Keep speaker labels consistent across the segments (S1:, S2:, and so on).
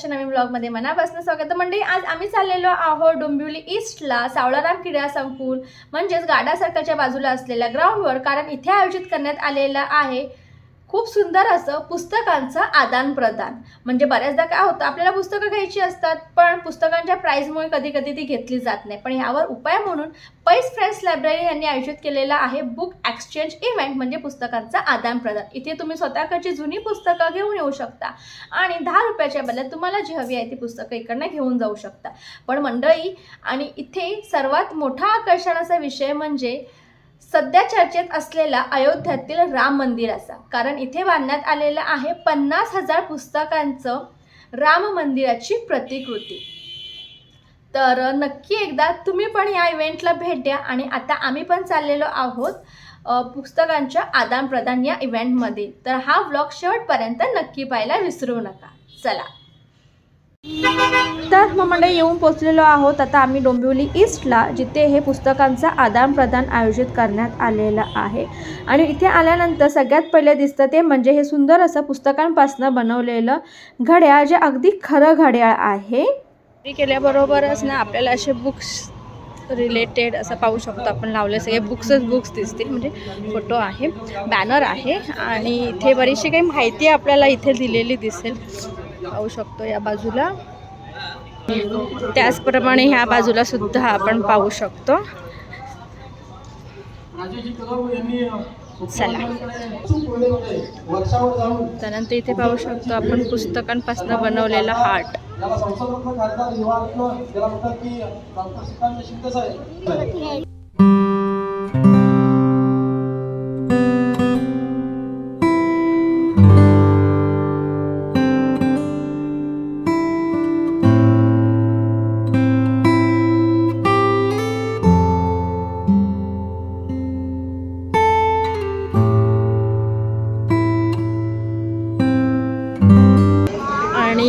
S1: आजच्या नवीन ब्लॉगमध्ये मनापासून स्वागत. मंडळी आज आम्ही चाललेलो आहोत डोंबिवली ईस्टला सावळाराम क्रीडा संकुल म्हणजेच गाडा सर्कलच्या बाजूला असलेल्या ग्राउंडवर कारण इथे आयोजित करण्यात आलेलं आहे खूप सुंदर असं पुस्तकांचं आदान प्रदान म्हणजे बऱ्याचदा काय होतं आपल्याला पुस्तकं घ्यायची असतात पण पुस्तकांच्या प्राईजमुळे कधी कधी ती घेतली जात नाही. पण यावर उपाय म्हणून पैस फ्रेंड्स लायब्ररी यांनी आयोजित केलेला आहे बुक एक्सचेंज इव्हेंट म्हणजे पुस्तकांचं आदान प्रदान इथे तुम्ही स्वतःकडची जुनी पुस्तकं घेऊन येऊ शकता आणि दहा रुपयाच्या बदल्यात तुम्हाला जी हवी आहे ती पुस्तकं इकडनं घेऊन जाऊ शकता. पण मंडळी आणि इथे सर्वात मोठा आकर्षणाचा विषय म्हणजे सध्या चर्चेत असलेला अयोध्यातील राम मंदिराचा कारण इथे बांधण्यात आलेलं आहे पन्नास हजार पुस्तकांचं राम मंदिराची प्रतिकृती. तर नक्की एकदा तुम्ही पण या इव्हेंटला भेट द्या आणि आता आम्ही पण चाललेलो आहोत पुस्तकांच्या आदानप्रदान या इव्हेंटमध्ये तर हा व्लॉग शेवटपर्यंत नक्की पाहायला विसरू नका. चला. तर मग मंडळी येऊन पोचलेलो आहोत. आता आम्ही डोंबिवली ईस्टला जिथे हे पुस्तकांचं आदानप्रदान आयोजित करण्यात आलेलं आहे. आणि इथे आल्यानंतर सगळ्यात पहिले दिसतं ते म्हणजे हे सुंदर असं पुस्तकांपासून बनवलेलं घड्याळ जे अगदी खरं घड्याळ आहे. केल्याबरोबरच ना आपल्याला असे बुक्स रिलेटेड असं पाहू शकतो आपण. लावले सगळे बुक्सच बुक्स दिसतील. म्हणजे फोटो आहे बॅनर आहे. आणि इथे बरीचशी काही माहिती आपल्याला इथे दिलेली दिसेल. पाहू शकतो या बाजूला. त्याचप्रमाणे ह्या बाजूला सुद्धा आपण पाहू शकतो. चला. त्यानंतर इथे पाहू शकतो आपण पुस्तकांपासून बनवलेला हार्ट.
S2: याला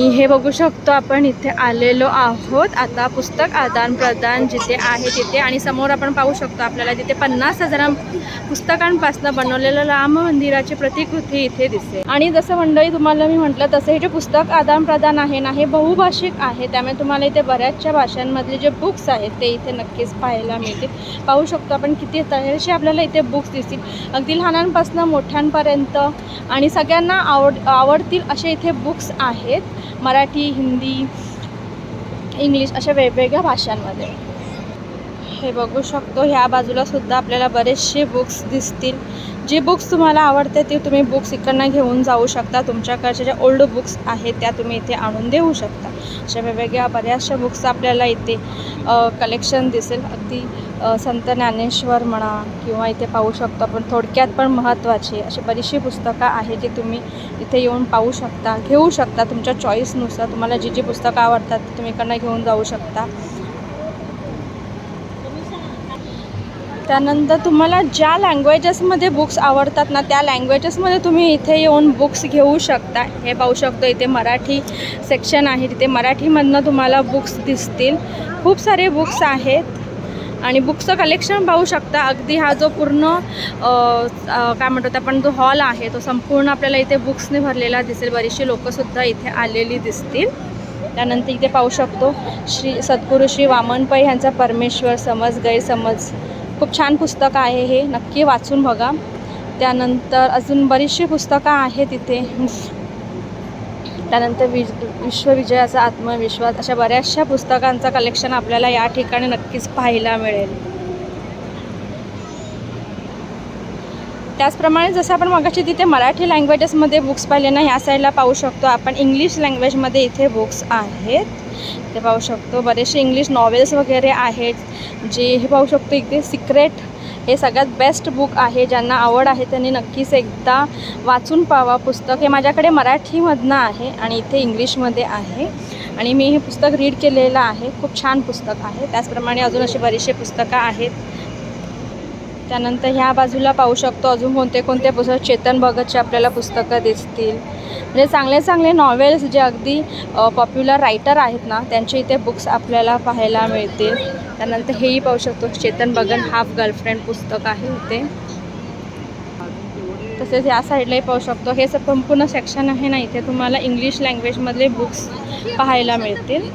S1: हे बघू शकतो आपण इथे आलेलो आहोत. आता पुस्तक आदान प्रदान जिथे आहे तिथे आणि समोर आपण पाहू शकतो आपल्याला तिथे पन्नास हजार पुस्तकांपासून बनवलेलं राम मंदिराची प्रतिकृती इथे दिसते. आणि जसं मंडळी तुम्हाला मी म्हटलं तसं हे जे पुस्तक आदान प्रदान आहे ना हे बहुभाषिक आहे. त्यामुळे तुम्हाला इथे बऱ्याचशा भाषांमधले जे बुक्स आहेत ते इथे नक्कीच पाहायला मिळतील. पाहू शकतो आपण किती तऱ्हेचे आपल्याला इथे बुक्स दिसतील. अगदी लहानांपासून मोठ्यांपर्यंत आणि सगळ्यांना आवड आवडतील असे इथे बुक्स आहेत. मराठी हिंदी इंग्लिश अशा वेगवेगळ्या भाषांमध्ये. हे बघू शकतो. ह्या बाजूला सुद्धा आपल्याला बरेचसे बुक्स दिसतील. जे बुक्स तुम्हाला आवडते ते तुम्ही बुक्स इकडनं घेऊन जाऊ शकता. तुमच्याकडच्या ज्या ओल्ड बुक्स आहेत त्या तुम्ही इथे आणून देऊ शकता. अशा वेगवेगळ्या बऱ्याचशा बुक्स आपल्याला इथे कलेक्शन दिसेल. अगदी संत ज्ञानेश्वर म्हणा किंवा इथे पाहू शकतो आपण. थोडक्यात पण महत्त्वाची अशी बरीचशी पुस्तकं आहेत जी तुम्ही इथे येऊन पाहू शकता घेऊ शकता. तुमच्या चॉईसनुसार तुम्हाला जी जी पुस्तकं आवडतात ती तुम्ही इकडनं घेऊन जाऊ शकता. त्यानंतर तुम्हाला ज्या लँग्वेजेसमध्ये बुक्स आवडतात ना त्या लँग्वेजेसमध्ये तुम्ही इथे येऊन बुक्स घेऊ शकता. हे पाहू शकतो इथे मराठी सेक्शन आहे. तिथे मराठीमधनं तुम्हाला बुक्स दिसतील. खूप सारे बुक्स आहेत. आणि बुक्सचं कलेक्शन पाहू शकता. अगदी हा जो पूर्ण काय म्हणतात आपण जो हॉल आहे तो संपूर्ण आपल्याला इथे बुक्सने भरलेला दिसेल. बरीचशी लोकंसुद्धा इथे आलेली दिसतील. त्यानंतर इथे पाहू शकतो श्री सद्गुरू श्री वामन पै ह्यांचा परमेश्वर समज गैरसमज खूप छान पुस्तकं आहे हे. नक्की वाचून बघा. त्यानंतर अजून बरीचशी पुस्तकं आहेत तिथे त्यानंतर विज विश्वविजयाचा आत्मविश्वास अशा बऱ्याचशा पुस्तकांचं कलेक्शन आपल्याला या ठिकाणी नक्कीच पाहायला मिळेल. त्याचप्रमाणे जसं आपण मगाशी तिथे मराठी लँग्वेजेसमध्ये बुक्स पाहिले ना ह्या साईडला पाहू शकतो. आपण इंग्लिश लँग्वेजमध्ये इथे बुक्स आहेत. ते पाहू शकतो. बरेचसे इंग्लिश नॉवेल्स वगैरे आहेत जे हे पाहू शकतो. इथे सिक्रेट हे सगळ्यात बेस्ट बुक आहे. ज्यांना आवड आहे त्यांनी नक्कीच एकदा वाचून पावा पुस्तक हे माझ्याकडे मराठीमधनं आहे आणि इथे इंग्लिशमध्ये आहे. आणि मी हे पुस्तक रीड केलेलं आहे. खूप छान पुस्तक आहे. त्याचप्रमाणे अजून अशी बरीचशी पुस्तकं आहेत. त्यानंतर ह्या बाजूला पाहू शकतो अजून कोणते कोणते पुस्तक चेतन भगतचे आपल्याला पुस्तकं दिसतील. म्हणजे चांगले चांगले नॉवेल्स जे अगदी पॉप्युलर रायटर आहेत ना त्यांचे इथे बुक्स आपल्याला पाहायला मिळतील. त्यानंतर हेही पाहू शकतो चेतन भगत हाफ गर्लफ्रेंड पुस्तक आहे इथे. तसेच या साईडलाही पाहू शकतो. हे संपूर्ण सेक्शन आहे ना इथे तुम्हाला इंग्लिश लँग्वेजमधले बुक्स पाहायला मिळतील.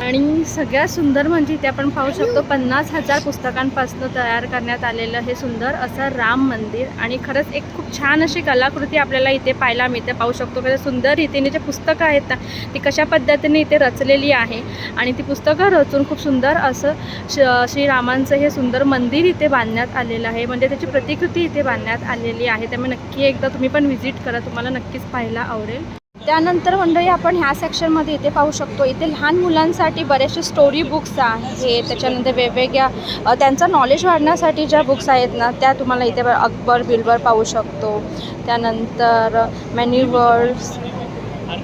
S1: आणि सगळ्यात सुंदर म्हणजे इथे आपण पाहू शकतो पन्नास हजार पुस्तकांपासून तयार करण्यात आलेलं हे सुंदर असं राम मंदिर. आणि खरंच एक खूप छान अशी कलाकृती आपल्याला इथे पाहायला मिळते. पाहू शकतो खरं सुंदर रीतीने जे पुस्तकं आहेत ना ती कशा पद्धतीने इथे रचलेली आहे. आणि ती पुस्तकं रचून खूप सुंदर असं श श्रीरामांचं हे सुंदर मंदिर इथे बांधण्यात आलेलं आहे. म्हणजे त्याची प्रतिकृती इथे बांधण्यात आलेली आहे. त्यामुळे नक्की एकदा तुम्ही पण व्हिजिट करा. तुम्हाला नक्कीच पाहायला आवडेल. त्यानंतर मंडळी आपण ह्या सेक्शनमध्ये इथे पाहू शकतो इथे लहान मुलांसाठी बरेचसे स्टोरी बुक्स आहेत त्याच्यानंतर वेगवेगळ्या त्यांचं नॉलेज वाढण्यासाठी ज्या बुक्स आहेत ना त्या तुम्हाला इथे अकबर बिलबर पाहू शकतो. त्यानंतर मॅनी वर्ल्ड्स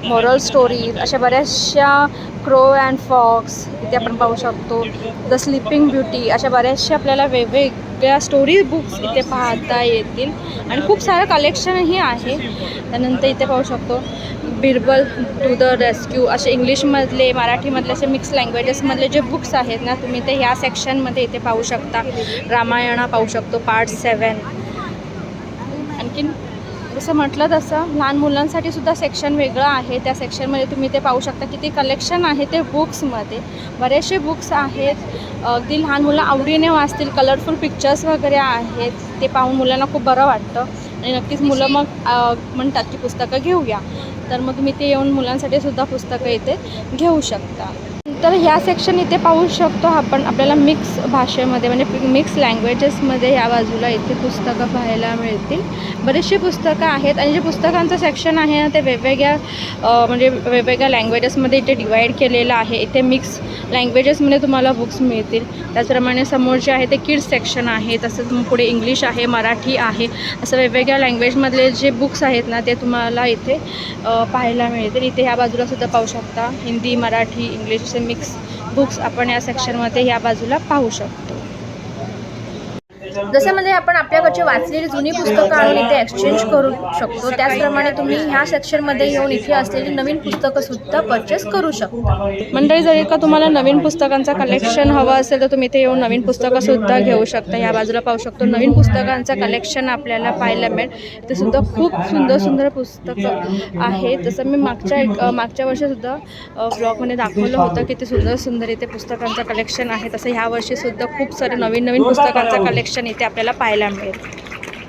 S1: मोरल स्टोरीज अशा बऱ्याचशा क्रो अँड फॉक्स इथे आपण पाहू शकतो. द स्लिपिंग ब्युटी अशा बऱ्याचशा आपल्याला वेगवेगळ्या स्टोरी बुक्स इथे पाहता येतील. आणि खूप सारं कलेक्शनही आहे. त्यानंतर इथे पाहू शकतो. बिरबल टू द रेस्क्यू असे इंग्लिशमधले मराठीमधले असे मिक्स लँग्वेजेसमधले जे बुक्स आहेत ना तुम्ही ते ह्या सेक्शनमध्ये इथे पाहू शकता. रामायणा पाहू शकतो पार्ट सेवन आणखीन जसं म्हटलं तसं लहान मुलांसाठी सुद्धा सेक्शन वेगळं आहे. त्या सेक्शनमध्ये तुम्ही ते पाहू शकता किती कलेक्शन आहे ते बुक्समध्ये बरेचसे बुक्स आहेत. अगदी लहान मुलं आवडीने वाचतील कलरफुल पिक्चर्स वगैरे आहेत. ते पाहून मुलांना खूप बरं वाटतं. आणि नक्कीच मुलं मग म्हणतात की पुस्तकं घेऊया. तर मग तुम्ही ते येऊन मुलांसाठी सुद्धा पुस्तकं इथे घेऊ शकता. तर ह्या सेक्शन इथे पाहू शकतो आपण आपल्याला मिक्स भाषेमध्ये म्हणजे मिक्स लँग्वेजेसमध्ये या बाजूला इथे पुस्तकं पाहायला मिळतील. बरेचशी पुस्तकं आहेत आणि जे पुस्तकांचं सेक्शन आहे ना ते वेगवेगळ्या म्हणजे वेगवेगळ्या लँग्वेजेसमध्ये इथे डिवाईड केलेलं आहे. इथे मिक्स लँग्वेजेसमध्ये तुम्हाला बुक्स मिळतील. त्याचप्रमाणे समोर जे आहे ते किड्स सेक्शन आहे तसंच पुढे इंग्लिश आहे मराठी आहे असं वेगवेगळ्या लँग्वेजमधले जे बुक्स आहेत ना ते तुम्हाला इथे पाहायला मिळतील. इथे ह्या बाजूला सुद्धा पाहू शकता. हिंदी मराठी इंग्लिश असे मिक्स बुक्स आपण या सेक्शनमध्ये या बाजूला पाहू शकतो. जसं म्हणजे आपण आपल्याकडची वाचलेली जुनी पुस्तकं आणून इथे एक्सचेंज करू शकतो. त्याचप्रमाणे तुम्ही ह्या सेक्शनमध्ये येऊन इथे असलेली नवीन पुस्तकं सुद्धा परचेस करू शकता. मंडळी जरी का तुम्हाला नवीन पुस्तकांचं कलेक्शन हवं असेल तर तुम्ही इथे येऊन नवीन पुस्तकं सुद्धा घेऊ शकता. या बाजूला पाहू शकतो नवीन पुस्तकांचं कलेक्शन आपल्याला पाहायला मिळेल. ते सुद्धा खूप सुंदर सुंदर पुस्तकं आहेत. जसं मी मागच्या एक मागच्या वर्षीसुद्धा ब्लॉगमध्ये दाखवलं होतं की ते सुंदर सुंदर इथे पुस्तकांचं कलेक्शन आहे. तसं ह्या वर्षीसुद्धा खूप सारे नवीन नवीन पुस्तकांचं कलेक्शन इथे आपल्याला पाहायला मिळेल.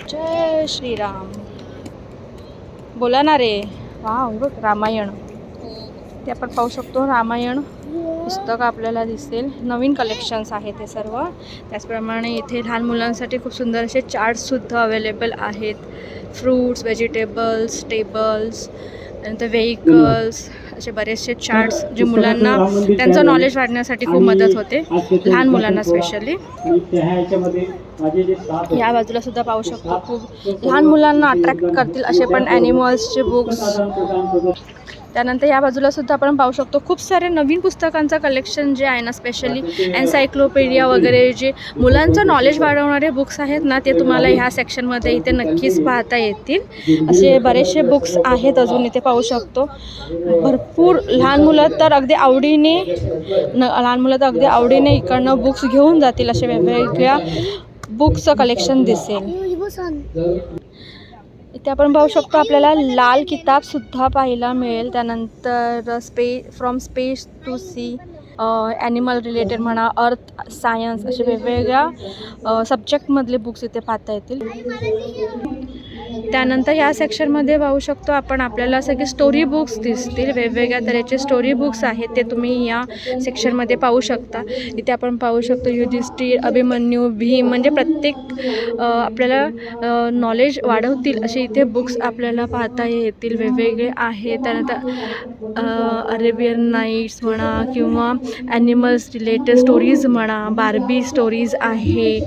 S1: जय श्रीराम. बोला ना रे. वा बघ रामायण. ते आपण पाहू शकतो. रामायण पुस्तक आपल्याला दिसेल. नवीन कलेक्शन्स आहेत ते सर्व. त्याचप्रमाणे इथे लहान मुलांसाठी खूप सुंदर असे चार्ट्ससुद्धा अवेलेबल आहेत. फ्रूट्स व्हेजिटेबल्स टेबल्स नंतर व्हेकल्स असे बरेचसे चार्ट्स जे मुलांना त्यांचं नॉलेज वाढण्यासाठी खूप मदत होते. लहान मुलांना स्पेशली या बाजूला सुद्धा पाहू शकतो. खूप लहान मुलांना अट्रॅक्ट करतील असे पण ॲनिमल्सचे बुक्स त्यानंतर या बाजूला सुद्धा आपण पाहू शकतो खूप सारे नवीन पुस्तकांचं कलेक्शन जे आहे ना स्पेशली एन्सायक्लोपीडिया वगैरे जे मुलांचं नॉलेज वाढवणारे बुक्स आहेत ना ते तुम्हाला ह्या सेक्शनमध्ये इथे नक्कीच पाहता येतील. असे बरेचसे बुक्स आहेत अजून इथे पाहू शकतो. भरपूर लहान मुलं तर अगदी आवडीने न लहान मुलं तर अगदी आवडीने इकडनं बुक्स घेऊन जातील असे वेगवेगळ्या बुक्सचं कलेक्शन दिसेल. इथे आपण पाहू शकतो आपल्याला लाल किताब सुद्धा पाहायला मिळेल. त्यानंतर स्पे from space to sea animal related म्हणा अर्थ सायन्स असे वेगवेगळ्या सब्जेक्टमधले बुक्स इथे पाहता येतील. त्यानंतर या सेक्शनमध्ये पाहू शकतो आपण आपल्याला सगळे स्टोरी बुक्स दिसतील. वेगवेगळ्या तऱ्हेचे स्टोरी बुक्स आहेत ते तुम्ही या सेक्शनमध्ये पाहू शकता. इथे आपण पाहू शकतो युधिष्ठिर अभिमन्यू भीम म्हणजे प्रत्येक आपल्याला नॉलेज वाढवतील असे इथे बुक्स आपल्याला पाहता येतील. वेगवेगळे आहेत त्यानंतर अरेबियन नाईट्स म्हणा किंवा ॲनिमल्स रिलेटेड स्टोरीज म्हणा बार्बी स्टोरीज आहे.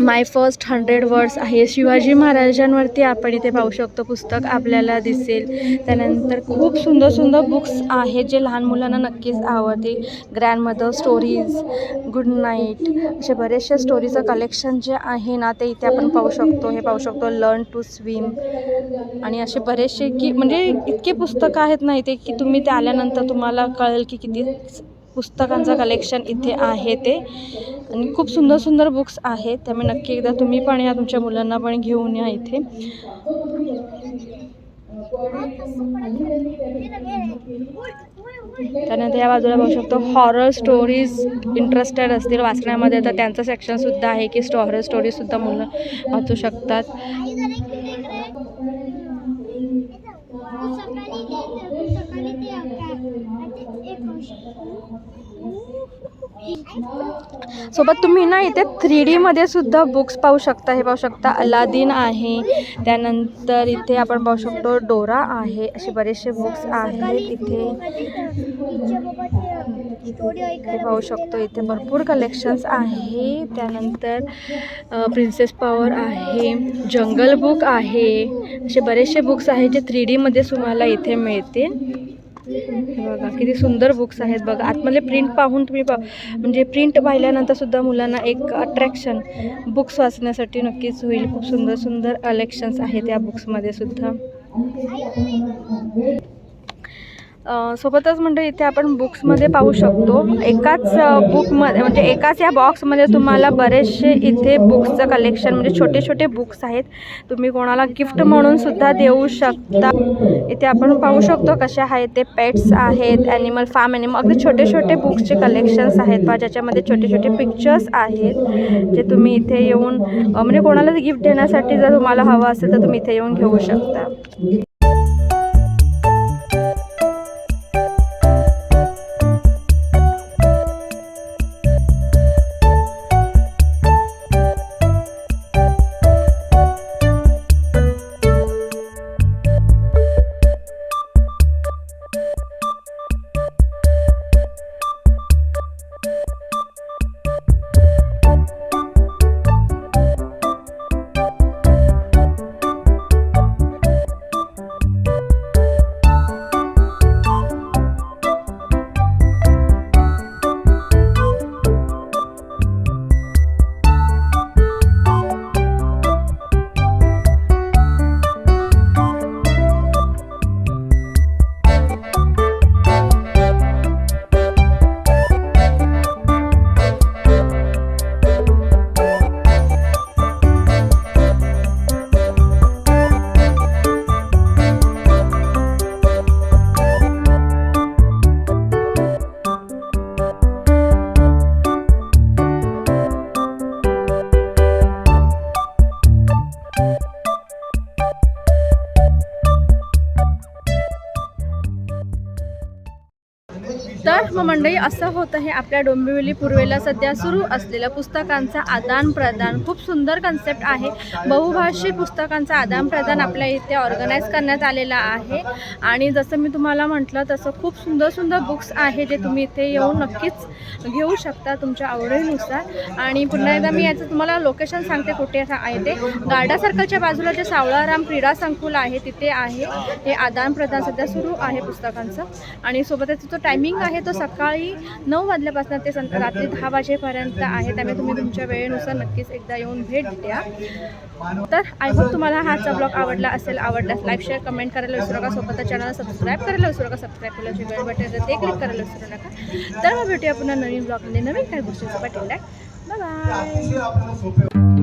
S1: माय फर्स्ट हंड्रेड वर्ड्स आहे. शिवाजी महाराजांवरती आपण इथे पाहू शकतो. पुस्तक आपल्याला दिसेल. त्यानंतर खूप सुंदर सुंदर बुक्स आहेत जे लहान मुलांना नक्कीच आवडतील. Grandmother stories good night असे बरेचसे स्टोरीचं कलेक्शन जे आहे ना ते इथे आपण पाहू शकतो. हे पाहू शकतो लर्न टू स्विम आणि असे बरेचसे की म्हणजे इतके पुस्तकं आहेत ना इथे की तुम्ही ते आल्यानंतर तुम्हाला कळेल की किती पुस्तकांचं कलेक्शन इथे आहे ते. आणि खूप सुंदर सुंदर बुक्स आहेत. त्यामुळे नक्की एकदा तुम्ही पण या तुमच्या मुलांना पण घेऊन या इथे. त्यानंतर या बाजूला पाहू शकतो हॉरर स्टोरीज इंटरेस्टेड असतील वाचण्यामध्ये तर त्यांचं सेक्शनसुद्धा आहे की स्टो हॉरर स्टोरीजसुद्धा मुलं वाचू शकतात. सोबत तुम्ही ना इथे थ्री डीमध्ये सुद्धा बुक्स पाहू शकता. हे पाहू शकता. अलादीन आहे. त्यानंतर इथे आपण पाहू शकतो डोरा आहे. असे बरेचसे बुक्स आहेत इथे. पाहू शकतो इथे भरपूर कलेक्शन्स आहे. त्यानंतर प्रिन्सेस पॉवर आहे. जंगल बुक आहे. असे बरेचसे बुक्स आहे जे थ्री डीमध्ये तुम्हाला इथे मिळतील. बघा किती सुंदर बुक्स आहेत बघा. आतमधले प्रिंट पाहून तुम्ही पा म्हणजे प्रिंट पाहिल्यानंतर सुद्धा मुलांना एक अट्रॅक्शन बुक्स वाचण्यासाठी नक्कीच होईल. खूप सुंदर सुंदर कलेक्शन्स आहेत या बुक्समध्ये सुद्धा. सोबतच म्हणजे इथे आपण बुक्समध्ये पाहू शकतो. एकाच बुकमध्ये म्हणजे एकाच या बॉक्समध्ये तुम्हाला बरेचसे इथे बुक्सचं कलेक्शन म्हणजे छोटे छोटे बुक्स आहेत. तुम्ही कोणाला गिफ्ट म्हणून सुद्धा देऊ शकता. इथे आपण पाहू शकतो कसे आहेत ते पेट्स आहेत ॲनिमल फार्म ॲनिमल अगदी छोटे छोटे बुक्सचे कलेक्शन्स आहेत. बा ज्याच्यामध्ये छोटे छोटे पिक्चर्स आहेत. जे तुम्ही इथे येऊन म्हणजे कोणाला गिफ्ट देण्यासाठी जर तुम्हाला हवं असेल तर तुम्ही इथे येऊन घेऊ शकता. मंडळी असं होतं हे आपल्या डोंबिवली पूर्वेला सध्या सुरू असलेलं पुस्तकांचा आदान प्रदान खूप सुंदर कन्सेप्ट आहे. बहुभाषी पुस्तकांचं आदान प्रदान आपल्या इथे ऑर्गनाईज करण्यात आलेलं आहे. आणि जसं मी तुम्हाला म्हटलं तसं खूप सुंदर सुंदर बुक्स आहे जे तुम्ही इथे येऊन नक्कीच घेऊ शकता तुमच्या आवडीनुसार. आणि पुन्हा एकदा मी याचं तुम्हाला लोकेशन सांगते कुठे आहे ते. गार्डा सर्कलच्या बाजूला जे सावळाराम क्रीडा संकुल आहे तिथे आहे. हे आदान प्रदान सध्या सुरू आहे पुस्तकांचं. आणि सोबतच जो टायमिंग आहे तो सकाळ नऊ वाजल्यापासून ते सं रात्री दहा वाजेपर्यंत आहे. त्यामुळे तुम्ही तुमच्या वेळेनुसार नक्कीच एकदा येऊन भेट द्या. तर आय होप तुम्हाला हाचा ब्लॉग आवडला असेल आवडल्यास लाईक शेअर कमेंट करायला विसरू नका. सोबत चॅनल सबस्क्राईब करायला विसरू नका. सबस्क्राईब केल्याची बेल बटन ते क्लिक करायला विसरू नका. तर मग भेटूया पुन्हा नवीन ब्लॉगमध्ये नवीन काही गोष्टीचं बटन बाय बाय